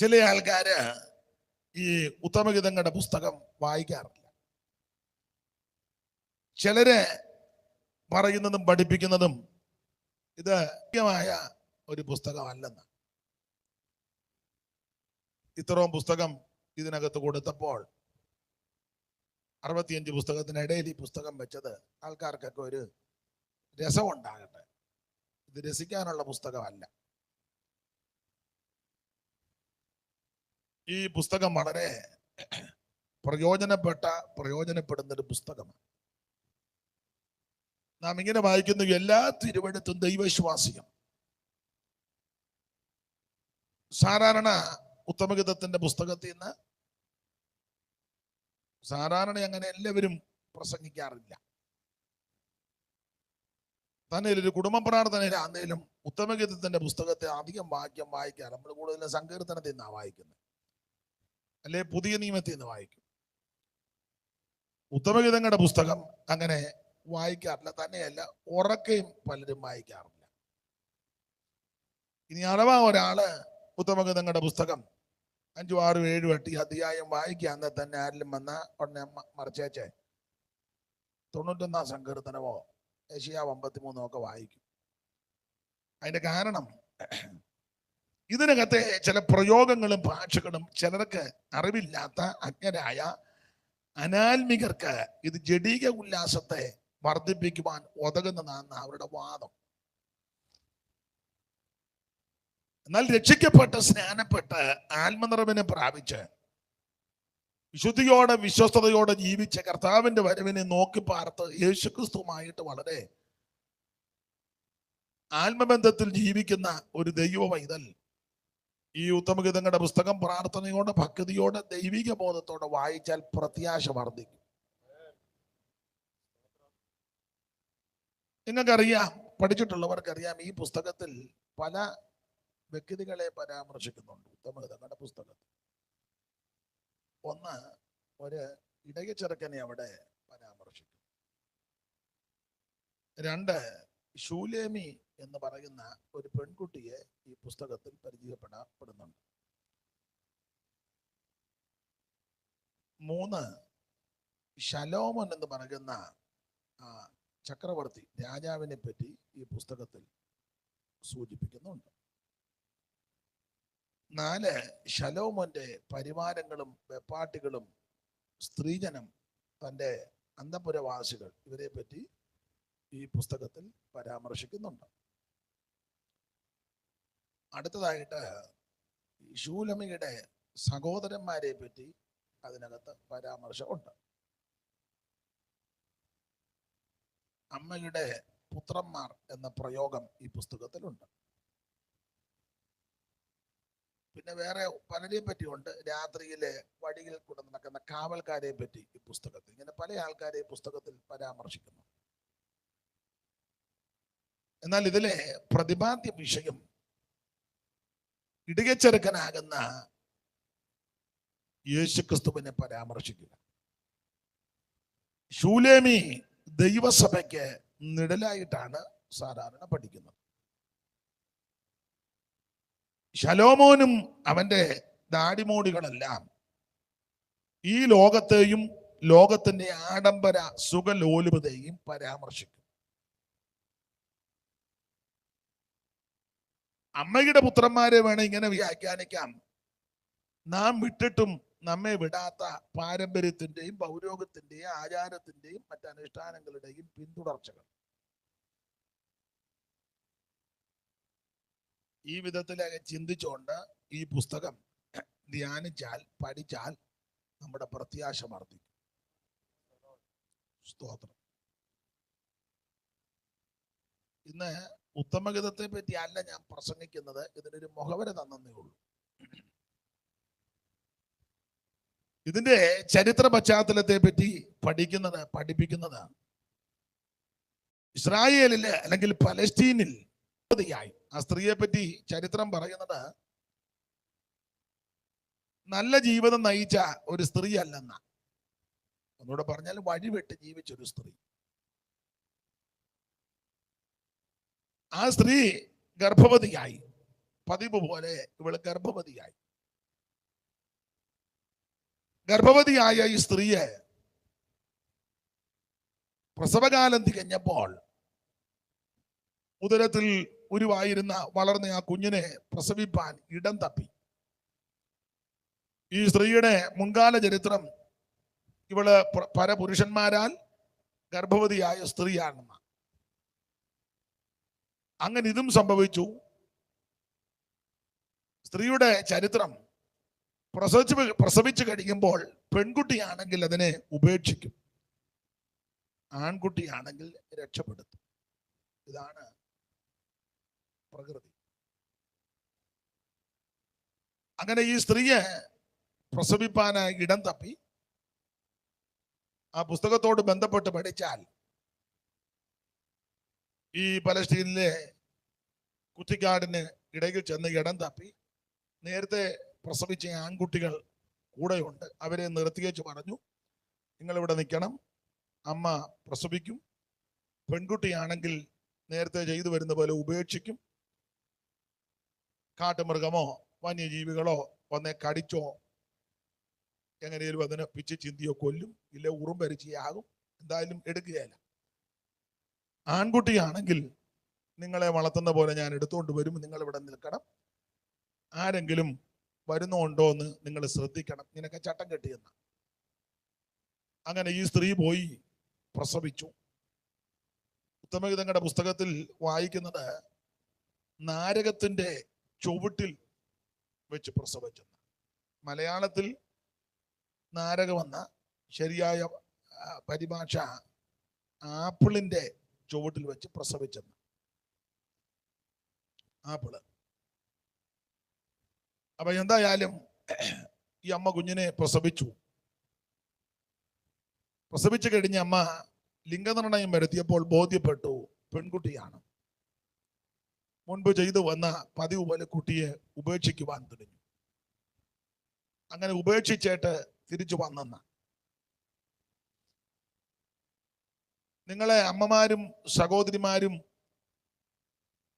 ചില ആൾക്കാര് ഈ ഉത്തമഗീതങ്ങളുടെ പുസ്തകം വായിക്കാറില്ല. ചിലരെ പറയുന്നതും പഠിപ്പിക്കുന്നതും ഇത് മുഖ്യമായ ഒരു പുസ്തകമല്ലെന്ന്. ഇത്രയും പുസ്തകം ഇതിനകത്ത് കൊടുത്തപ്പോൾ അറുപത്തിയഞ്ച് പുസ്തകത്തിനിടയിൽ ഈ പുസ്തകം വെച്ചത് ആൾക്കാർക്കൊക്കെ ഒരു രസമുണ്ടാകട്ടെ. ഇത് രസിക്കാനുള്ള പുസ്തകമല്ല. ഈ പുസ്തകം വളരെ പ്രയോജനപ്പെട്ട പ്രയോജനപ്പെടുന്ന ഒരു പുസ്തകമാണ്. നാം ഇങ്ങനെ വായിക്കുന്ന എല്ലാ തിരുവഴുത്തും ദൈവവിശ്വാസികം സാധാരണ ഉത്തമഗീതത്തിന്റെ പുസ്തകത്തിൽ നിന്ന് സാധാരണ അങ്ങനെ എല്ലാവരും പ്രസംഗിക്കാറില്ല. തന്നെ ഒരു കുടുംബ പ്രാർത്ഥനയിലാന്നേലും ഉത്തമഗീതത്തിന്റെ പുസ്തകത്തെ അധികം വാക്യം വായിക്കാറ്. നമ്മൾ കൂടുതലും സങ്കീർത്തനത്തിൽ നിന്നാണ് വായിക്കുന്നത്. അല്ലെ പുതിയ നിയമത്തിൽ നിന്ന് വായിക്കും. ഉത്തമഗീതങ്ങളുടെ പുസ്തകം അങ്ങനെ വായിക്കാറില്ല തന്നെയല്ല ഉറക്കയും പലരും വായിക്കാറില്ല. ഇനി അഥവാ ഒരാൾ ഉത്തമഗീതങ്ങളുടെ പുസ്തകം അഞ്ചു ആറും ഏഴും എട്ട് അധ്യായം വായിക്കാന്ന് തന്നെ ആരിലും വന്ന ഉടനെ മറിച്ചേച്ചേ തൊണ്ണൂറ്റൊന്നാം സങ്കീർത്തനമോ ഏഷ്യ അമ്പത്തിമൂന്നോ ഒക്കെ വായിക്കും. അതിന്റെ കാരണം ഇതിനകത്തെ ചില പ്രയോഗങ്ങളും ഭാഷകളും ചിലർക്ക് അറിവില്ലാത്ത അജ്ഞരായ അനാത്മികർക്ക് ഇത് ജഡീക ഉല്ലാസത്തെ വർദ്ധിപ്പിക്കുവാൻ ഉതകുന്നതാണ് അവരുടെ വാദം. എന്നാൽ രക്ഷിക്കപ്പെട്ട് സ്നാനപ്പെട്ട് ആത്മനിറവിനെ പ്രാപിച്ച് വിശുദ്ധിയോടെ വിശ്വസ്തയോടെ ജീവിച്ച കർത്താവിന്റെ വരവിനെ നോക്കി പാർത്ത് യേശുക്രിസ്തുവുമായിട്ട് വളരെ ആത്മബന്ധത്തിൽ ജീവിക്കുന്ന ഒരു ദൈവ പൈതൽ ഈ ഉത്തമഗീതങ്ങളുടെ പുസ്തകം പ്രാർത്ഥനയോടെ ഭക്തിയോടെ ദൈവിക ബോധത്തോടെ വായിച്ചാൽ പ്രത്യാശ വർദ്ധിക്കും. നിങ്ങൾക്കറിയാം പഠിച്ചിട്ടുള്ളവർക്കറിയാം ഈ പുസ്തകത്തിൽ പല വ്യക്തികളെ പരാമർശിക്കുന്നുണ്ട് ഉത്തമഗീതങ്ങളുടെ പുസ്തകത്തിൽ. ഒന്ന് ഒരു ഇടയ ചെറുക്കനെ അവിടെ പരാമർശിക്കും രണ്ട് ശൂലേമി എന്ന് പറയുന്ന ഒരു പെൺകുട്ടിയെ ഈ പുസ്തകത്തിൽ പരിചയപ്പെടപ്പെടുന്നുണ്ട്. മൂന്ന് ശലോമൻ എന്ന് പറയുന്ന ചക്രവർത്തി രാജാവിനെ പറ്റി ഈ പുസ്തകത്തിൽ സൂചിപ്പിക്കുന്നുണ്ട്. നാല് ശലോമോന്റെ പരിവാരങ്ങളും വെപ്പാട്ടികളും സ്ത്രീജനം തന്റെ അന്തപുരവാസികൾ ഇവരെ പറ്റി ഈ പുസ്തകത്തിൽ പരാമർശിക്കുന്നുണ്ട്. അടുത്തതായിട്ട് ശൂലമിയുടെ സഹോദരന്മാരെ പറ്റി അതിനകത്ത് പരാമർശമുണ്ട്. അമ്മയുടെ പുത്രന്മാർ എന്ന പ്രയോഗം ഈ പുസ്തകത്തിലുണ്ട്. പിന്നെ വേറെ പലരെയും പറ്റിയുണ്ട്. രാത്രിയിലെ വഴിയിൽ കൂടെ നടക്കുന്ന കാവൽക്കാരെ പറ്റി ഈ പുസ്തകത്തിൽ. ഇങ്ങനെ പല ആൾക്കാരെ ഈ പുസ്തകത്തിൽ പരാമർശിക്കുന്നു. എന്നാൽ ഇതിലെ പ്രതിപാദ്യ വിഷയം ഇടുകച്ചെറുക്കനാകുന്ന യേശുക്രിസ്തുവിനെ പരാമർശിക്കുക. ശൂലേമി ദൈവസഭയ്ക്ക് നിഴലായിട്ടാണ് സാധാരണ പഠിക്കുന്നത്. ശലോമോനും അവന്റെ ദാടിമോടികളെല്ലാം ഈ ലോകത്തെയും ലോകത്തിന്റെ ആഡംബര സുഖലോലുപതയും പരാമർശിക്കും. അമ്മയുടെ പുത്രന്മാരെ വേണം ഇങ്ങനെ വ്യാഖ്യാനിക്കാം. നാം വിട്ടിട്ടും നമ്മെ വിടാത്ത പാരമ്പര്യത്തിന്റെയും പൗരോഗത്തിന്റെയും ആചാരത്തിന്റെയും മറ്റനുഷ്ഠാനങ്ങളുടെയും പിന്തുടർച്ചകൾ. ഈ വിധത്തിലൊക്കെ ചിന്തിച്ചുകൊണ്ട് ഈ പുസ്തകം ധ്യാനിച്ചാൽ പഠിച്ചാൽ നമ്മുടെ പ്രത്യാശ വർദ്ധിക്കും. സ്തോത്രം. ഇന്ന് ഉത്തമഗീതത്തെ പറ്റി അല്ല ഞാൻ പ്രസംഗിക്കുന്നത്. ഇതിനൊരു മുഖവര തന്നേ ഉള്ളൂ. ഇതിന്റെ ചരിത്ര പശ്ചാത്തലത്തെ പറ്റി പഠിക്കുന്നത് പഠിപ്പിക്കുന്നതാണ് ഇസ്രായേലിൽ അല്ലെങ്കിൽ പലസ്തീനിൽ യായി ആ സ്ത്രീയെ പറ്റി ചരിത്രം പറയുന്നത് നല്ല ജീവിതം നയിച്ച ഒരു സ്ത്രീ അല്ലെന്ന ഒന്നുകൂടെ പറഞ്ഞാൽ വഴിവിട്ട് ജീവിച്ച ഒരു സ്ത്രീ. ആ സ്ത്രീ ഗർഭവതിയായി. പതിവ് പോലെ ഇവൾ ഗർഭവതിയായി. ഗർഭവതിയായ ഈ സ്ത്രീയെ പ്രസവകാലം തികഞ്ഞപ്പോൾ ഉദരത്തിൽ ഉരുവായിരുന്ന വളർന്ന ആ കുഞ്ഞിനെ പ്രസവിപ്പാൻ ഇടം തപ്പി. ഈ സ്ത്രീയുടെ മുൻകാല ചരിത്രം ഇവൾ പ്ര- പരപുരുഷന്മാരാൽ ഗർഭവതിയായ സ്ത്രീയാണെന്ന് അങ്ങനെ ഇതും സംഭവിച്ചു. സ്ത്രീയുടെ ചരിത്രം പ്രസവിച്ച് പ്രസവിച്ചു കഴിയുമ്പോൾ പെൺകുട്ടിയാണെങ്കിൽ അതിനെ ഉപേക്ഷിക്കും. ആൺകുട്ടിയാണെങ്കിൽ രക്ഷപ്പെടുത്തും. ഇതാണ് പ്രകൃതി. അങ്ങനെ ഈ സ്ത്രീയെ പ്രസവിപ്പാനായി ഇടം തപ്പി. ആ പുസ്തകത്തോട് ബന്ധപ്പെട്ട് പഠിച്ചാൽ ഈ പലസ്തീനിലെ കുറ്റിക്കാടിന് ഇടയിൽ ചെന്ന് ഇടം തപ്പി. നേരത്തെ പ്രസവിച്ച ആൺകുട്ടികൾ കൂടെയുണ്ട്. അവരെ നിർത്തിയേച്ച് പറഞ്ഞു നിങ്ങളിവിടെ നിൽക്കണം. അമ്മ പ്രസവിക്കും. പെൺകുട്ടിയാണെങ്കിൽ നേരത്തെ ചെയ്തു വരുന്ന പോലെ ഉപേക്ഷിക്കും. കാട്ടുമൃഗമോ വന്യജീവികളോ വന്നെ കടിച്ചോ എങ്ങനെയും അതിനെ പിച്ച് ചിന്തിയോ കൊല്ലും. ഇല്ല ഉറുമ്പരിച്ചിയാകും. എന്തായാലും എടുക്കുകയല്ല. ആൺകുട്ടിയാണെങ്കിൽ നിങ്ങളെ വളർത്തുന്ന പോലെ ഞാൻ എടുത്തുകൊണ്ട് വരും നിങ്ങൾ ഇവിടെ നിൽക്കണം. ആരെങ്കിലും വരുന്നുണ്ടോ എന്ന് നിങ്ങൾ ശ്രദ്ധിക്കണം. നിനക്ക് ചട്ടം കെട്ടിയെന്ന്. അങ്ങനെ ഈ സ്ത്രീ പോയി പ്രസവിച്ചു. ഉത്തമഗീതങ്ങളുടെ പുസ്തകത്തിൽ വായിക്കുന്നത് നാരകത്തിന്റെ ചുവട്ടിൽ വെച്ച് പ്രസവിച്ചെന്ന്. മലയാളത്തിൽ നാരകമെന്ന ശരിയായ പരിഭാഷ ആപ്പിളിന്റെ ചുവട്ടിൽ വെച്ച് പ്രസവിച്ചെന്ന്. ആപ്പിൾ അപ്പൊ എന്തായാലും ഈ അമ്മ കുഞ്ഞിനെ പ്രസവിച്ചു. പ്രസവിച്ചു കഴിഞ്ഞ അമ്മ ലിംഗനിർണയം വരുത്തിയപ്പോൾ ബോധ്യപ്പെട്ടു പെൺകുട്ടിയാണ്. മുൻപ് ചെയ്തു വന്ന പതിവ് പോലെ കുട്ടിയെ ഉപേക്ഷിക്കുവാൻ തുടങ്ങി. അങ്ങനെ ഉപേക്ഷിച്ചിട്ട് തിരിച്ചു വന്നെന്ന. നിങ്ങളെ അമ്മമാരും സഹോദരിമാരും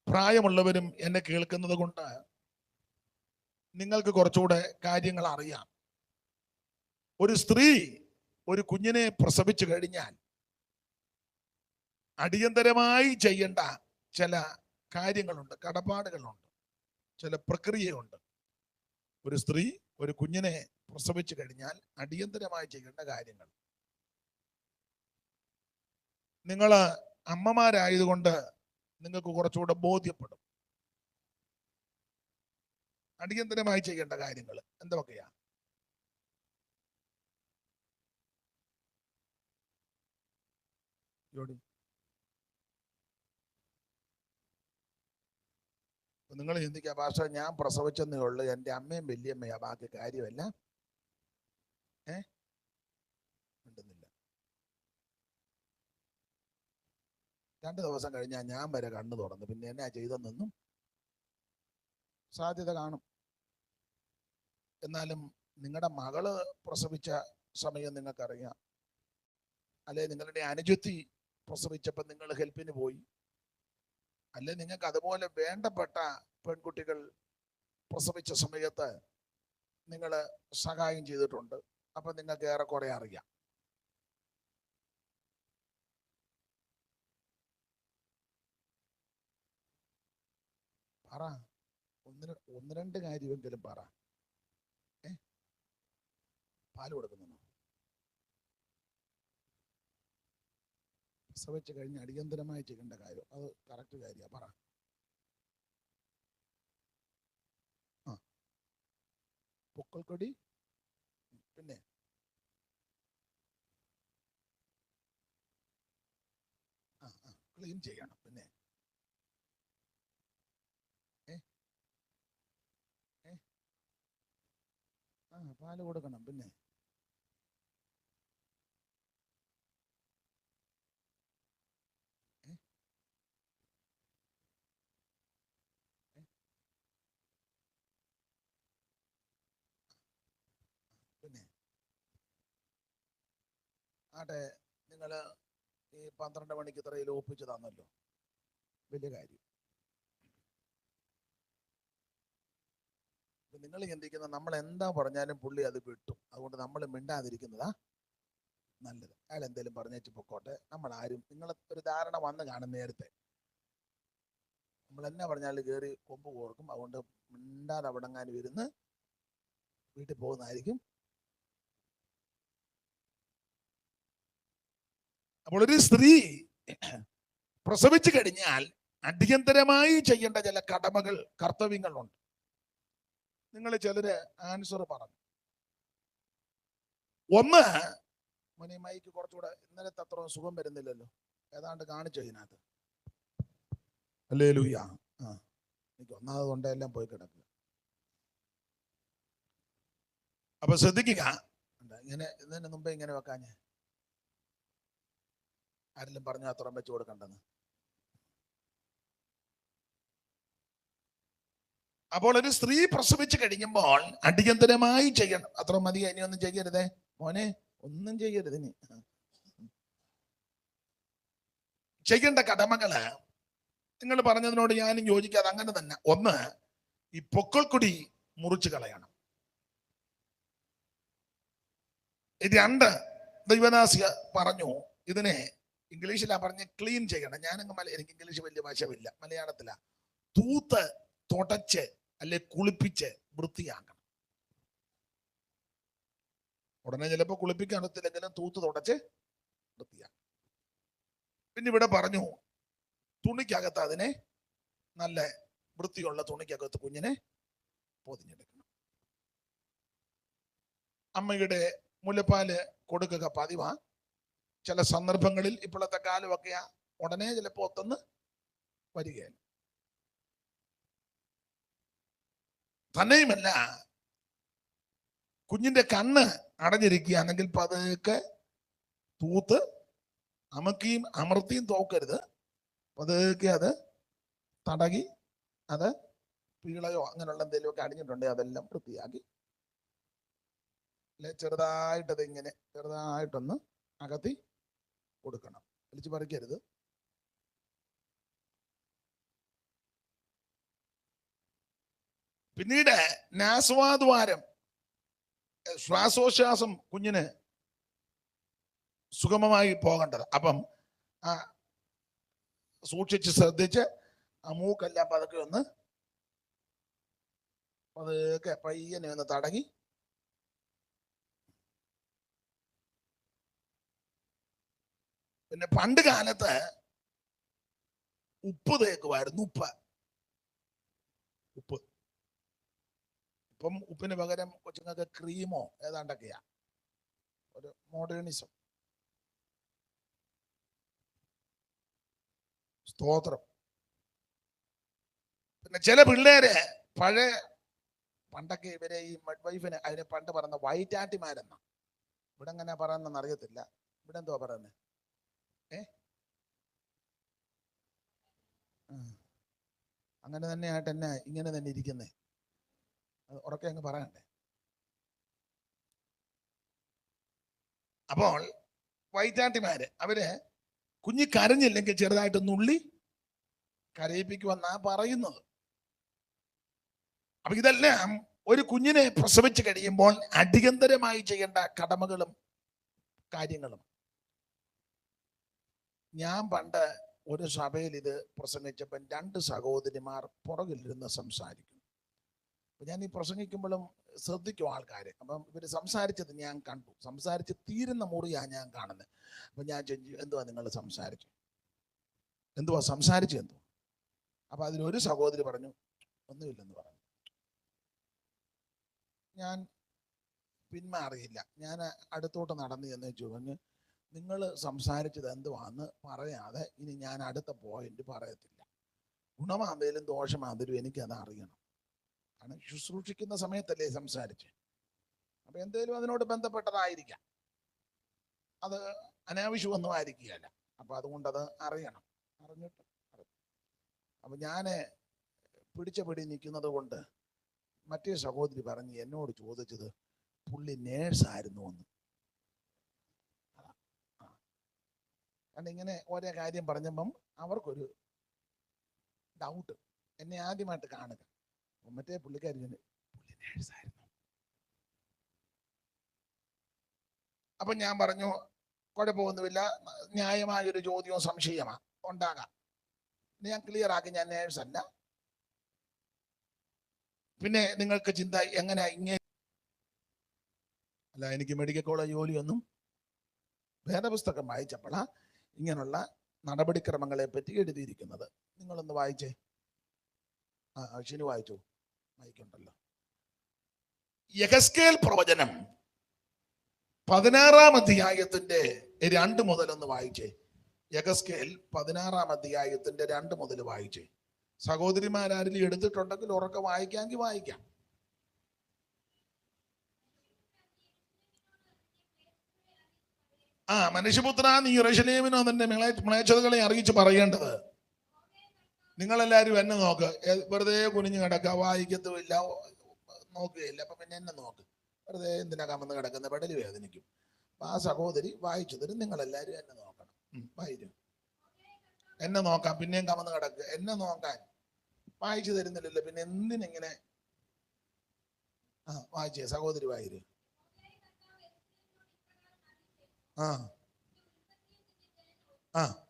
പ്രായമുള്ളവരും എന്നെ കേൾക്കുന്നത് കൊണ്ട് നിങ്ങൾക്ക് കുറച്ചുകൂടെ കാര്യങ്ങൾ അറിയാം. ഒരു സ്ത്രീ ഒരു കുഞ്ഞിനെ പ്രസവിച്ചു കഴിഞ്ഞാൽ അടിയന്തരമായി ചെയ്യേണ്ട ചില കാര്യങ്ങളുണ്ട് കടപ്പാടുകളുണ്ട് ചില പ്രക്രിയയുണ്ട്. ഒരു സ്ത്രീ ഒരു കുഞ്ഞിനെ പ്രസവിച്ചു കഴിഞ്ഞാൽ അടിയന്തരമായി ചെയ്യേണ്ട കാര്യങ്ങൾ നിങ്ങൾ അമ്മമാരായതുകൊണ്ട് നിങ്ങൾക്ക് കുറച്ചുകൂടെ ബോധ്യപ്പെടും. അടിയന്തരമായി ചെയ്യേണ്ട കാര്യങ്ങൾ എന്തൊക്കെയാ? ജോഡി. നിങ്ങൾ ചിന്തിക്കുക ഭാഷ ഞാൻ പ്രസവിച്ചെന്നേ ഉള്ളൂ. എന്റെ അമ്മയും വല്യമ്മയാ. ബാക്കി കാര്യമല്ല. ഏ? രണ്ട് ദിവസം കഴിഞ്ഞാൽ ഞാൻ വരെ കണ്ണു തുറന്നു പിന്നെ എന്നാ ചെയ്തെന്നൊന്നും സാധ്യത കാണും. എന്നാലും നിങ്ങളുടെ മകൾ പ്രസവിച്ച സമയം നിങ്ങൾക്കറിയാം. അല്ലെ? നിങ്ങളുടെ അനുജത്തി പ്രസവിച്ചപ്പോൾ നിങ്ങൾ ഹെൽപ്പിന് പോയി. അല്ലെ? നിങ്ങൾക്ക് അതുപോലെ വേണ്ടപ്പെട്ട പെൺകുട്ടികൾ പ്രസവിച്ച സമയത്ത് നിങ്ങൾ സഹായം ചെയ്തിട്ടുണ്ട്. അപ്പൊ നിങ്ങൾക്ക് ഏറെക്കുറെ അറിയാം. പറ. ഒന്ന് ഒന്ന് രണ്ട് കാര്യമെങ്കിലും പറ. ഏ? പാൽ കൊടുക്കുന്നു പ്രസവിച്ച് കഴിഞ്ഞ് അടിയന്തരമായി ചെയ്യേണ്ട കാര്യം അത് കറക്റ്റ് കാര്യമാണ് പറ. ആ. പൊക്കൽക്കൊടി പിന്നെ? ക്ലീൻ ചെയ്യണം പിന്നെ ഏ ഏ ആ പാൽ കൊടുക്കണം പിന്നെ. ആട്ടെ നിങ്ങൾ ഈ പന്ത്രണ്ട് മണിക്ക് ഇത്രയിൽ ഒപ്പിച്ച് തന്നല്ലോ വലിയ കാര്യം. നിങ്ങൾ ചിന്തിക്കുന്ന നമ്മൾ എന്താ പറഞ്ഞാലും പുള്ളി അത് വിട്ടു. അതുകൊണ്ട് നമ്മൾ മിണ്ടാതിരിക്കുന്നതാ നല്ലത്. അയാൾ എന്തേലും പറഞ്ഞേച്ച് പൊക്കോട്ടെ. നമ്മൾ ആരും നിങ്ങൾ ഒരു ധാരണ വന്ന് കാണും നേരത്തെ. നമ്മൾ എന്നാ പറഞ്ഞാലും കയറി കൊമ്പ് കോർക്കും. അതുകൊണ്ട് മിണ്ടാതെ അവിടെങ്ങാനും ഇരുന്ന് വീട്ടിൽ പോകുന്നതായിരിക്കും. അപ്പോൾ ഒരു സ്ത്രീ പ്രസവിച്ചു കഴിഞ്ഞാൽ അടിയന്തരമായി ചെയ്യേണ്ട ചില കടമകൾ കർത്തവ്യങ്ങളുണ്ട് നിങ്ങൾ ചിലര് ആൻസർ പറഞ്ഞു. ഒന്ന് മുനി മൈക്ക് കുറച്ചുകൂടെ ഇന്നലത്തെ അത്ര സുഖം വരുന്നില്ലല്ലോ. ഏതാണ്ട് കാണിച്ചു ഇതിനകത്ത്? അല്ലേ ലൂയ ആ എനിക്ക് ഒന്നാമത് എല്ലാം പോയി കിടക്കുക. അപ്പൊ ശ്രദ്ധിക്കുക. ഇങ്ങനെ ഇതിന് മുമ്പേ ഇങ്ങനെ വെക്കാഞ്ഞേ. ആരെങ്കിലും പറഞ്ഞു അത്രയും വെച്ച് കൊടുക്കണ്ടെന്ന്. അപ്പോൾ ഒരു സ്ത്രീ പ്രസവിച്ചു കഴിയുമ്പോൾ അടിയന്തരമായി ചെയ്യണം. അത്ര മതി ഇനി ഒന്നും ചെയ്യരുതേ. മോനെ ഒന്നും ചെയ്യരുത് ഇനി. ചെയ്യേണ്ട കടമകൾ നിങ്ങൾ പറഞ്ഞതിനോട് ഞാനും യോജിക്കാതെ അങ്ങനെ തന്നെ. ഒന്ന് ഈ പൊക്കൾക്കുടി മുറിച്ചു കളയണം. രണ്ട് ദൈവദാസി പറഞ്ഞു ഇതിനെ ഇംഗ്ലീഷിലാ പറഞ്ഞ് ക്ലീൻ ചെയ്യണം. ഞാനങ്ങ് മല എനിക്ക് ഇംഗ്ലീഷ് വലിയ വശമില്ല മലയാളത്തിലാ. തൂത്ത് തുടച്ച് അല്ലെ കുളിപ്പിച്ച് വൃത്തിയാക്കണം. ഉടനെ ചിലപ്പോൾ കുളിപ്പിക്കാൻ അറിയത്തില്ലെങ്കിലും തൂത്ത് തുടച്ച് വൃത്തിയാക്കണം. പിന്നെ ഇവിടെ പറഞ്ഞു തുണിക്കകത്ത് അതിനെ നല്ല വൃത്തിയുള്ള തുണിക്കകത്ത് കുഞ്ഞിനെ പൊതിഞ്ഞെടുക്കണം. അമ്മയുടെ മുലപ്പാൽ കൊടുക്കുക പതിവാ. ചില സന്ദർഭങ്ങളിൽ ഇപ്പോഴത്തെ കാലമൊക്കെയാ ഉടനെ ചിലപ്പോ ഒത്തൊന്ന് വരികയില്ല തന്നെയുമല്ല. കുഞ്ഞിന്റെ കണ്ണ് അടഞ്ഞിരിക്കുകയാണെങ്കിൽ പതുക്കെ തൂത്ത് അമക്കിയും അമർത്തിയും തോക്കരുത്. പതുക്കെ അത് തടകി അത് പീളയോ അങ്ങനെയുള്ള എന്തെങ്കിലുമൊക്കെ അടിഞ്ഞിട്ടുണ്ടെങ്കിൽ അതെല്ലാം വൃത്തിയാക്കി. അല്ലെ ചെറുതായിട്ടത് ഇങ്ങനെ ചെറുതായിട്ടൊന്ന് അകത്തി കൊടുക്കണം. വലിച്ചു പറിക്കരുത്. പിന്നീട് നാസ്വാദ്വാരം ശ്വാസോച്ഛ്വാസം കുഞ്ഞിന് സുഗമമായി പോകേണ്ടത്. അപ്പം ആ സൂക്ഷിച്ച് ശ്രദ്ധിച്ച് ആ മൂക്കെല്ലാം പതുക്കെ ഒന്ന് പതുക്കെ പയ്യനെ ഒന്ന് തടങ്ങി. പിന്നെ പണ്ട് കാലത്ത് ഉപ്പ് തേക്കുമായിരുന്നു ഉപ്പ്. ഉപ്പ്. ഇപ്പം ഉപ്പിന് പകരം കൊച്ചുങ്ങൾക്ക് ക്രീമോ ഏതാണ്ടൊക്കെയാ? ഒരു മോഡേണിസം സ്തോത്രം. പിന്നെ ചില പിള്ളേര് പഴയ പണ്ടൊക്കെ ഇവരെ ഈ വൈഫിന് അതിന് പണ്ട് പറയുന്ന വൈറ്റാട്ടിമാരെന്ന ഇവിടെ എങ്ങനെ പറയുന്നെന്ന് അറിയത്തില്ല. ഇവിടെ എന്തുവാ പറയുന്നത് ഏ. അങ്ങനെ തന്നെ ആയിട്ട് എന്നെ ഇങ്ങനെ തന്നെ ഇരിക്കുന്നേ? അത് ഉറക്കെ അങ്ങ് പറയണ്ടേ? അപ്പോൾ വൈറ്റാട്ടിമാര് അവർ കുഞ്ഞി കരഞ്ഞില്ലെങ്കിൽ ചെറുതായിട്ട് നുള്ളി കരയിപ്പിക്കുമെന്നാ പറയുന്നത്. അപ്പൊ ഇതെല്ലാം ഒരു കുഞ്ഞിനെ പ്രസവിച്ച് കഴിയുമ്പോൾ അടിയന്തരമായി ചെയ്യേണ്ട കടമകളും കാര്യങ്ങളും. ഞാൻ പണ്ട് ഒരു സഭയിൽ ഇത് പ്രസംഗിച്ചപ്പോൾ രണ്ട് സഹോദരിമാർ പുറകിലിരുന്ന് സംസാരിക്കും. ഞാൻ ഈ പ്രസംഗിക്കുമ്പോഴും ശ്രദ്ധിക്കും ആൾക്കാരെ. അപ്പം ഇവർ സംസാരിച്ചത് ഞാൻ കണ്ടു. സംസാരിച്ച് തീരുന്ന മുറിയാണ് ഞാൻ കാണുന്നത് അപ്പൊ ഞാൻ ചോദിച്ചു എന്തുവാ നിങ്ങൾ സംസാരിച്ചു? എന്തുവാ സംസാരിച്ചു എന്തു അപ്പൊ അതിലൊരു സഹോദരി പറഞ്ഞു ഒന്നുമില്ലെന്ന് പറഞ്ഞു. ഞാൻ പിന്മാറിയില്ല. ഞാൻ അടുത്തോട്ട് നടന്നു എന്ന് ചോദിച്ചു നിങ്ങൾ സംസാരിച്ചത് എന്തുവാന്ന് പറയാതെ ഇനി ഞാൻ അടുത്ത പോയിന്റ് പറയത്തില്ല. ഗുണമാന്തേലും ദോഷമാന്തേലും എനിക്കത് അറിയണം. കാരണം ശുശ്രൂഷിക്കുന്ന സമയത്തല്ലേ സംസാരിച്ച്? അപ്പൊ എന്തേലും അതിനോട് ബന്ധപ്പെട്ടതായിരിക്കാം. അത് അനാവശ്യമൊന്നും ആയിരിക്കുകയല്ല അപ്പൊ അതുകൊണ്ട് അത് അറിയണം. അറിഞ്ഞിട്ട്. അപ്പൊ ഞാൻ പിടിച്ച പിടി നിൽക്കുന്നത് കൊണ്ട് മറ്റേ സഹോദരി പറഞ്ഞ് എന്നോട് ചോദിച്ചത് പുള്ളി നേഴ്സായിരുന്നു എന്ന്. കാരണം ഇങ്ങനെ ഓരോ കാര്യം പറഞ്ഞപ്പം അവർക്കൊരു ഡൗട്ട് എന്നെ ആദ്യമായിട്ട് കാണുക. മറ്റേ പുള്ളിക്കാരി തന്നെ പുള്ളി നേഴ്സായിരുന്നു അപ്പൊ ഞാൻ പറഞ്ഞു കുഴപ്പമൊന്നുമില്ല. ന്യായമായൊരു ചോദ്യവും സംശയമാ. ഉണ്ടാകാം. ഞാൻ ക്ലിയർ ആക്കി ഞാൻ നേഴ്സ് അല്ല. പിന്നെ നിങ്ങൾക്ക് ചിന്ത എങ്ങനെ ഇങ്ങനെ? അല്ല എനിക്ക് മെഡിക്കൽ കോളേജ് ജോലിയൊന്നും വേദപുസ്തകം വായിച്ചപ്പോഴാ ഇങ്ങനെയുള്ള നടപടിക്രമങ്ങളെ പറ്റി എഴുതിയിരിക്കുന്നത്. നിങ്ങളൊന്ന് വായിച്ചേ. ആ അശ്വിനി വായിച്ചു? വായിക്കണ്ടല്ലോ യഹസ്കേൽ പ്രവചനം പതിനാറാം അധ്യായത്തിന്റെ രണ്ട് മുതൽ ഒന്ന് വായിച്ചേ. യഗസ്കേൽ പതിനാറാം അധ്യായത്തിന്റെ രണ്ട് മുതൽ വായിച്ചേ. സഹോദരിമാരാരിലും എടുത്തിട്ടുണ്ടെങ്കിൽ ഉറക്കെ വായിക്കാമെങ്കിൽ വായിക്കാം. ആ മനുഷ്യപുത്ര നീ ഇറശലേമിനോ നിന്റെ മ്ലേച്ഛതകളെ അറിയിച്ച് പറയേണ്ടത്. നിങ്ങളെല്ലാരും എന്നെ നോക്ക്. വെറുതെ കുനിഞ്ഞു കിടക്ക വായിക്കത്തുമില്ല നോക്കുകയില്ല. അപ്പൊ പിന്നെ എന്നെ നോക്ക്. വെറുതെ എന്തിനാ കമന്ന് കിടക്കുന്ന? പെടൽ വേദനിക്കും. അപ്പൊ ആ സഹോദരി വായിച്ചു തരും. നിങ്ങളെല്ലാരും എന്നെ നോക്കണം. വായിരും എന്നെ നോക്കാം പിന്നെയും കമന്ന് കിടക്കുക എന്നെ നോക്കാൻ വായിച്ചു തരുന്നില്ലല്ലോ. പിന്നെ എന്തിനിങ്ങനെ? ആ വായിച്ചേ. സഹോദരി വായിര്. ആ. ആ.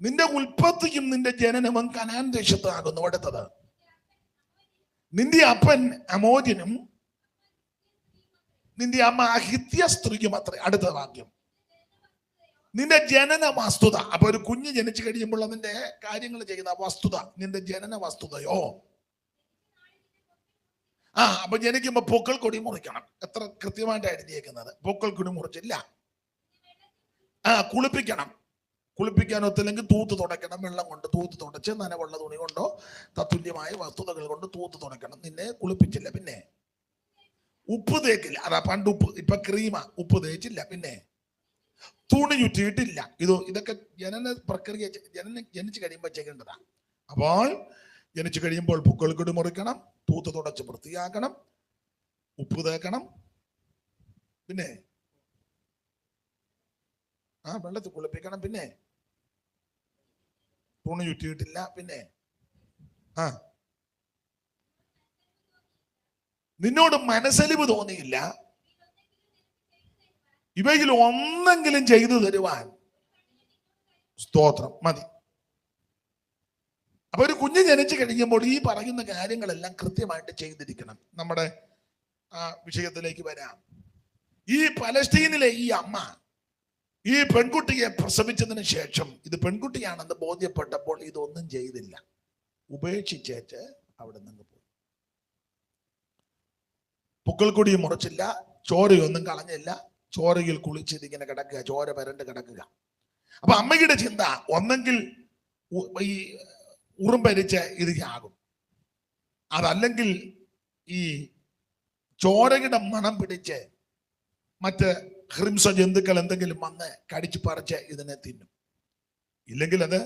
നിന്റെ ഉൽപ്പത്തിക്കും നിന്റെ ജനനവും കനാൻ ദേശത്താകുന്നു അടുത്തത്. നിന്റെ അപ്പൻ അമോജനും നിന്റെ അമ്മ അഹിത്യ സ്ത്രീയും അത്ര. അടുത്ത വാക്യം. നിന്റെ ജനന വസ്തുത. അപ്പൊ ഒരു കുഞ്ഞ് ജനിച്ചു കഴിയുമ്പോൾ അതിന്റെ കാര്യങ്ങൾ ചെയ്യുന്ന വസ്തുത. നിന്റെ ജനന വസ്തുതയോ? ആ അപ്പൊ ജനിക്കുമ്പോ പൂക്കൾ കൊടി മുറിക്കണം. എത്ര കൃത്യമായിട്ട് എഴുതിയേക്കുന്നത്? പൂക്കൾ കൊടി മുറിച്ചില്ല. ആ കുളിപ്പിക്കണം. കുളിപ്പിക്കാൻ ഒത്തില്ലെങ്കിൽ തൂത്ത് തുടയ്ക്കണം. വെള്ളം കൊണ്ട് തൂത്ത് തുടച്ച് നനവുള്ള തുണി കൊണ്ടോ തത്തുല്യമായ വസ്തുതകൾ കൊണ്ട് തൂത്ത് തുടയ്ക്കണം. നിന്നെ കുളിപ്പിച്ചില്ല പിന്നെ. ഉപ്പ് തേക്കില്ല. അതാ പണ്ട് ഉപ്പ് ഇപ്പൊ ക്രീമ ഉപ്പ് തേച്ചില്ല പിന്നെ. തുണി ചുറ്റിയിട്ടില്ല. ഇത് ഇതൊക്കെ ജനന പ്രക്രിയ ജനന ജനിച്ചു കഴിയുമ്പോൾ ചെയ്യേണ്ടതാ. അപ്പോൾ ജനിച്ചു കഴിയുമ്പോൾ പൂക്കൾ കൊടി മുറിക്കണം തൂത്ത് തുടച്ച് വൃത്തിയാക്കണം ഉപ്പ് തേക്കണം. പിന്നെ? ആ വെള്ളത്തിൽ കുളിപ്പിക്കണം പിന്നെ. തുണി ചുറ്റിയിട്ടില്ല പിന്നെ. ആ. നിന്നോട് മനസ്സലിവ് തോന്നിയില്ല. ഇവയിൽ ഒന്നെങ്കിലും ചെയ്തു തരുവാൻ സ്തോത്രം. മതി. അപ്പൊ ഒരു കുഞ്ഞ് ജനിച്ചു കഴിയുമ്പോൾ ഈ പറയുന്ന കാര്യങ്ങളെല്ലാം കൃത്യമായിട്ട് ചെയ്തിരിക്കണം. നമ്മുടെ ആ വിഷയത്തിലേക്ക് വരാം. ഈ പലസ്തീനിലെ ഈ അമ്മ ഈ പെൺകുട്ടിയെ പ്രസവിച്ചതിന് ശേഷം ഇത് പെൺകുട്ടിയാണെന്ന് ബോധ്യപ്പെട്ടപ്പോൾ ഇതൊന്നും ചെയ്തില്ല. ഉപേക്ഷിച്ചേച്ച് അവിടെ നിന്ന് പോയി. പുക്കൾക്കൊടി മുറിച്ചില്ല ചോരയൊന്നും കളഞ്ഞില്ല. ചോരയിൽ കുളിച്ച് ഇതിങ്ങനെ കിടക്കുക ചോര പരണ്ട് കിടക്കുക. അപ്പൊ അമ്മയുടെ ചിന്ത ഒന്നെങ്കിൽ ഈ ഈ ഉറുമ്പരിച്ച് ഇത് ആകും അതല്ലെങ്കിൽ ഈ ചോരയുടെ മണം പിടിച്ച് മറ്റ് ഹ്രിംസ ജന്തുക്കൾ എന്തെങ്കിലും വന്ന് കടിച്ചു പറിച്ച് ഇതിനെ തിന്നും. ഇല്ലെങ്കിൽ അത്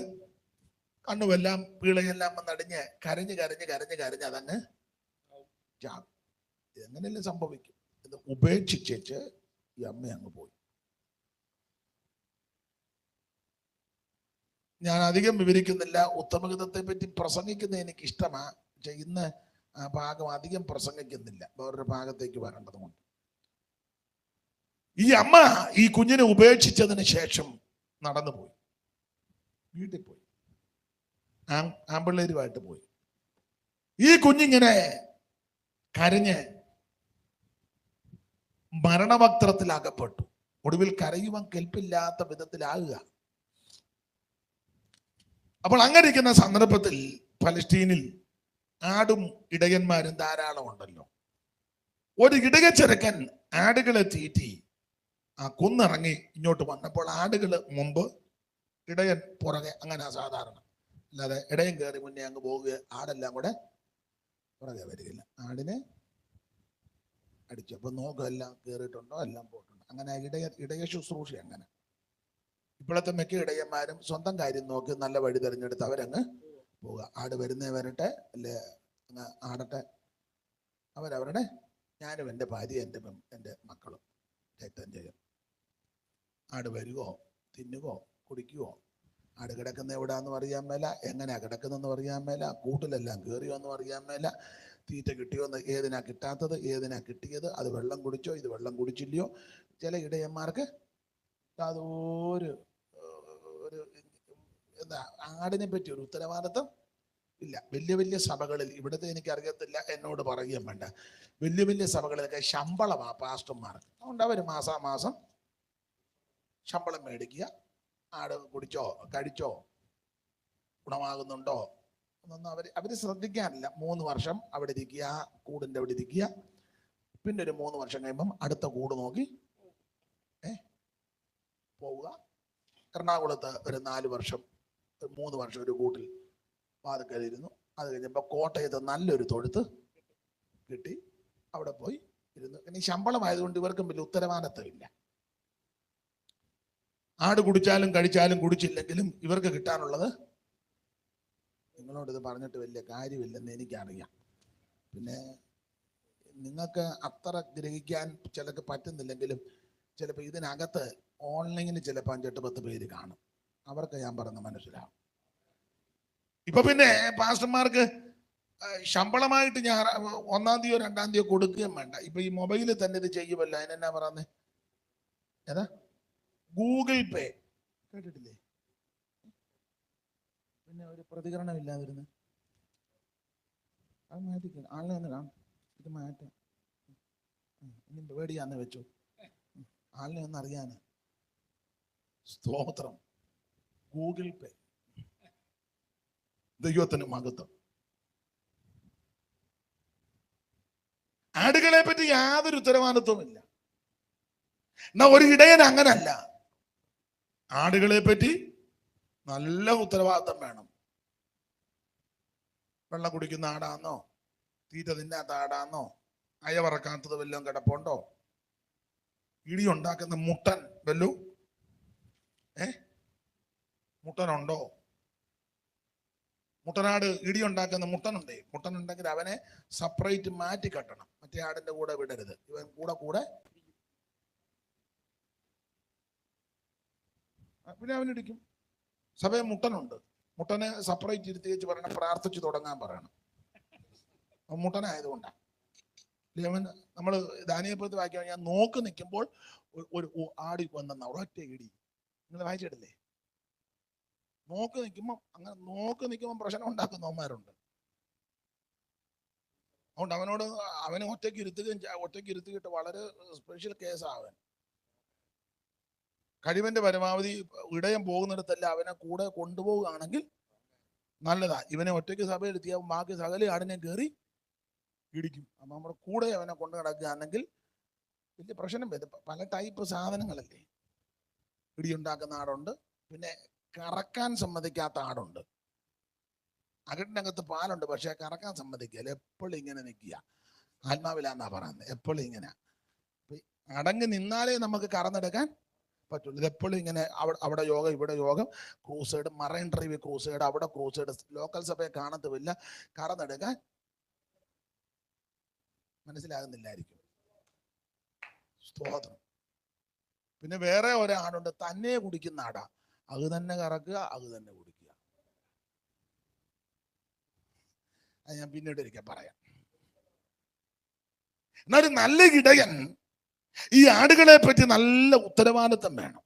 കണ്ണുമെല്ലാം പീളയെല്ലാം വന്നടിഞ്ഞ് കരഞ്ഞ് കരഞ്ഞ് കരഞ്ഞ് കരഞ്ഞ് അതങ്ങ് ചാകും ഇതെങ്ങനെയല്ലേ സംഭവിക്കും? ഇത് ഉപേക്ഷിച്ചേച്ച് ഈ അമ്മ അങ്ങ് പോയി. ഞാൻ അധികം വിവരിക്കുന്നില്ല. ഉത്തമഗതത്തെ പറ്റി പ്രസംഗിക്കുന്നത് എനിക്ക് ഇഷ്ടമാ പക്ഷെ ഇന്ന് ആ ഭാഗം അധികം പ്രസംഗിക്കുന്നില്ല. വേറൊരു ഭാഗത്തേക്ക് വരേണ്ടതുകൊണ്ട് ഈ അമ്മ ഈ കുഞ്ഞിനെ ഉപേക്ഷിച്ചതിന് ശേഷം നടന്നുപോയി. വീട്ടിൽ പോയി. ആമ്പിള്ളേരുമായിട്ട് പോയി. ഈ കുഞ്ഞിങ്ങനെ കരഞ്ഞ് മരണവക്ത്രത്തിൽ അകപ്പെട്ടു ഒടുവിൽ കരയുവാൻ കെൽപ്പില്ലാത്ത വിധത്തിലാകുക. അപ്പോൾ അങ്ങനെ ഇരിക്കുന്ന സന്ദർഭത്തിൽ പലസ്തീനിൽ ആടും ഇടയന്മാരും ധാരാളം ഉണ്ടല്ലോ ഒരു ഇടയച്ചെറുക്കൻ ആടുകളെ തീറ്റി ആ കുന്നിറങ്ങി ഇങ്ങോട്ട് വന്നപ്പോൾ ആടുകൾ മുമ്പ് ഇടയൻ പുറകെ അങ്ങനെ സാധാരണ. അല്ലാതെ ഇടയൻ കയറി മുന്നേ അങ്ങ് പോവുക ആടെല്ലാം കൂടെ പുറകെ വരികയില്ല. ആടിനെ അടിച്ചു. അപ്പൊ എല്ലാം കയറിയിട്ടുണ്ടോ എല്ലാം പോയിട്ടുണ്ടോ. അങ്ങനെ ഇടയ ഇടയ ശുശ്രൂഷ അങ്ങനെ. ഇപ്പോഴത്തെ മിക്ക ഇടയന്മാരും സ്വന്തം കാര്യം നോക്കി നല്ല വഴി തിരഞ്ഞെടുത്ത് അവരങ്ങ് പോവുക. ആട് വരുന്നേ വരട്ടെ അല്ലേ അങ്ങ് ആടട്ടെ. അവരവരുടെ ഞാനും എന്റെ ഭാര്യ എന്റെ എന്റെ മക്കളും. രക്തം ചെയ്യും ആട് വരുവോ? തിന്നുവോ? കുടിക്കുവോ? ആട് കിടക്കുന്ന എവിടാന്ന് അറിയാൻ മേല. എങ്ങനെയാ കിടക്കുന്നതെന്ന് അറിയാൻ മേല. കൂട്ടിലെല്ലാം കയറിയോ എന്ന് അറിയാൻ മേല. തീറ്റ കിട്ടിയോ എന്ന് ഏതിനാ കിട്ടാത്തത്? ഏതിനാ കിട്ടിയത്? അത് വെള്ളം കുടിച്ചോ? ഇത് വെള്ളം കുടിച്ചില്ലയോ? ചില ഇടയന്മാർക്ക് യാതൊരു ഒരു എന്താ ആടിനെ പറ്റി ഒരു ഉത്തരവാദിത്വം ഇല്ല. വലിയ വലിയ സഭകളിൽ ഇവിടുത്തെ എനിക്ക് അറിയത്തില്ല എന്നോട് പറയുകയും വേണ്ട. വലിയ വലിയ സഭകളിലൊക്കെ ശമ്പളമാ പാസ്റ്റർമാർ അതുകൊണ്ട് അവർ മാസാമാസം ശമ്പളം മേടിക്കുക. ആട് കുടിച്ചോ കഴിച്ചോ ഗുണമാകുന്നുണ്ടോ എന്നൊന്നും അവർ അവർ ശ്രദ്ധിക്കാറില്ല. മൂന്ന് വർഷം അവിടെ ഇരിക്കുക കൂടിന്റെ അവിടെ ഇരിക്കുക. പിന്നെ ഒരു മൂന്ന് വർഷം കഴിയുമ്പം അടുത്ത കൂട് നോക്കി ഏ പോവുക. എറണാകുളത്ത് ഒരു നാല് വർഷം മൂന്ന് വർഷം ഒരു കൂട്ടിൽ വാതക്കലിരുന്നു അത് കഴിഞ്ഞപ്പോൾ കോട്ടയത്ത് നല്ലൊരു തൊഴുത്ത് കിട്ടി. അവിടെ പോയി ഇരുന്നു. ഇനി ശമ്പളമായതുകൊണ്ട് ഇവർക്കും വലിയ ഉത്തരവാദിത്തമില്ല. ആട് കുടിച്ചാലും കഴിച്ചാലും കുടിച്ചില്ലെങ്കിലും ഇവർക്ക് കിട്ടാനുള്ളത് നിങ്ങളോട് ഇത് പറഞ്ഞിട്ട് വലിയ കാര്യമില്ലെന്ന് എനിക്കറിയാം. പിന്നെ നിങ്ങൾക്ക് അത്ര ഗ്രഹിക്കാൻ ചിലക്ക് പറ്റുന്നില്ലെങ്കിലും ചിലപ്പോൾ ഇതിനകത്ത് ഓൺലൈനിൽ ചിലപ്പോൾ അഞ്ചെട്ട് പത്ത് പേര് കാണും. അവർക്ക് ഞാൻ പറഞ്ഞ മനസ്സിലാവും. ഇപ്പൊ പിന്നെ പാസ്റ്റർമാർക്ക് ശമ്പളമായിട്ട് ഞാൻ ഒന്നാം തീയതിയോ രണ്ടാം തീയതിയോ കൊടുക്കുകയും വേണ്ട. ഇപ്പൊ ഈ മൊബൈലിൽ തന്നെ ഇത് ചെയ്യുമല്ലോ. അതിനെന്നാ പറയുന്നത് ഏതാ? ഗൂഗിൾ പേ കേട്ടിട്ടില്ലേ? പിന്നെ ഒരു പ്രതികരണം ഇല്ലാതിരുന്ന്. അത് മാറ്റിക്കണം ആളിനെ ഒന്ന് കാണും. ഇത് മാറ്റാം. ഇനി പേടിയാന്ന് വെച്ചു. ആളിനെ ഒന്ന് അറിയാന് സ്തോത്രം. ഗൂഗിൾ പേ ദൈവത്തിന് മഹത്വം. ആടുകളെ പറ്റി യാതൊരു ഉത്തരവാദിത്വമില്ല എന്നാ ഒരു ഇടയൻ അങ്ങനല്ല. ആടുകളെ പറ്റി നല്ല ഉത്തരവാദിത്തം വേണം. വെള്ളം കുടിക്കുന്ന ആടാന്നോ? തീറ്റ തിന്നാത്ത ആടാന്നോ? അയവറക്കാത്തത് വല്ലതും കിടപ്പുണ്ടോ? ഇടി ഉണ്ടാക്കുന്ന മുട്ടൻ വല്ലു? ഏ? മുട്ടനുണ്ടോ? മുട്ടനാട് ഇടി ഉണ്ടാക്കുന്ന മുട്ടനുണ്ടേ? മുട്ടനുണ്ടെങ്കിൽ അവനെ സെപ്പറേറ്റ് മാറ്റി കെട്ടണം. മറ്റേ ആടിന്റെ കൂടെ വിടരുത്. ഇവൻ കൂടെ കൂടെ പിന്നെ അവൻ ഇടിക്കും സഭയ മുട്ടനുണ്ട്. മുട്ടനെ സെപ്പറേറ്റ് ഇരുത്തി വെച്ച് പറയണം പ്രാർത്ഥിച്ചു തുടങ്ങാൻ പറയണം. അവൻ മുട്ടനായതുകൊണ്ടാണ് ലേവൻ നമ്മൾ ദാനിയപ്പുറത്ത് വായിക്കാൻ ഞാൻ നോക്ക് നിൽക്കുമ്പോൾ ഒരു- ആടി വന്ന ഒരൊറ്റ ഇടി. നിങ്ങൾ വായിച്ചിട്ടില്ലേ? നോക്ക് നിൽക്കുമ്പോൾ അങ്ങനെ നോക്ക് നിൽക്കുമ്പോൾ പ്രശ്നം ഉണ്ടാക്കുന്നവന്മാരുണ്ട് അതുകൊണ്ട് അവനോട് അവനെ ഒറ്റയ്ക്ക് ഇരുത്തുകയും ഒറ്റയ്ക്ക് ഇരുത്തിയിട്ട് വളരെ സ്പെഷ്യൽ കേസാവൻ കഴിവന്റെ പരമാവധി ഇടയം പോകുന്നിടത്തല്ല അവനെ കൂടെ കൊണ്ടുപോവുകയാണെങ്കിൽ നല്ലതാ. ഇവനെ ഒറ്റയ്ക്ക് സഭ എടുത്തിയ ബാക്കി സകല ആടിനെ കയറി ഇടിക്കും. അപ്പൊ നമ്മുടെ കൂടെ അവനെ കൊണ്ടു നടക്കുകയാണെങ്കിൽ വലിയ പ്രശ്നം വരും. പല ടൈപ്പ് സാധനങ്ങളല്ലേ? ഇടിയുണ്ടാക്കുന്ന ആടുണ്ട്. പിന്നെ കറക്കാൻ സമ്മതിക്കാത്ത ആടുണ്ട്. അകട്ടിനകത്ത് പാലുണ്ട് പക്ഷെ കറക്കാൻ സമ്മതിക്കില്ല. എപ്പോഴും ഇങ്ങനെ നിൽക്കുക. ആത്മാവിലാന്നാ പറയുന്നത്. എപ്പോഴും ഇങ്ങനെ. അടങ്ങി നിന്നാലേ നമുക്ക് കറന്നെടുക്കാൻ പറ്റുള്ളൂ ഇതെപ്പോഴും ഇങ്ങനെ അവിടെ യോഗം ഇവിടെ യോഗം ക്രൂസൈഡ് മറൈൻ ഡ്രൈവ് ക്രൂസൈഡ് അവിടെ ക്രൂസൈഡ്. ലോക്കൽ സഭയെ കാണത്തുമില്ല. കടന്നെടുക്കാൻ മനസ്സിലാകുന്നില്ലായിരിക്കും. സ്തോത്രം. പിന്നെ വേറെ ഒരാടുണ്ട് തന്നെ കുടിക്കുന്ന ആടാ അത് തന്നെ കറക്കുക അത് തന്നെ കുടിക്കുക. അത് ഞാൻ പിന്നീട് ഒരിക്കൽ പറയാം. എന്നാലും നല്ല ഇടയൻ ഈ ആടുകളെ പറ്റി നല്ല ഉത്തരവാദിത്തം വേണം.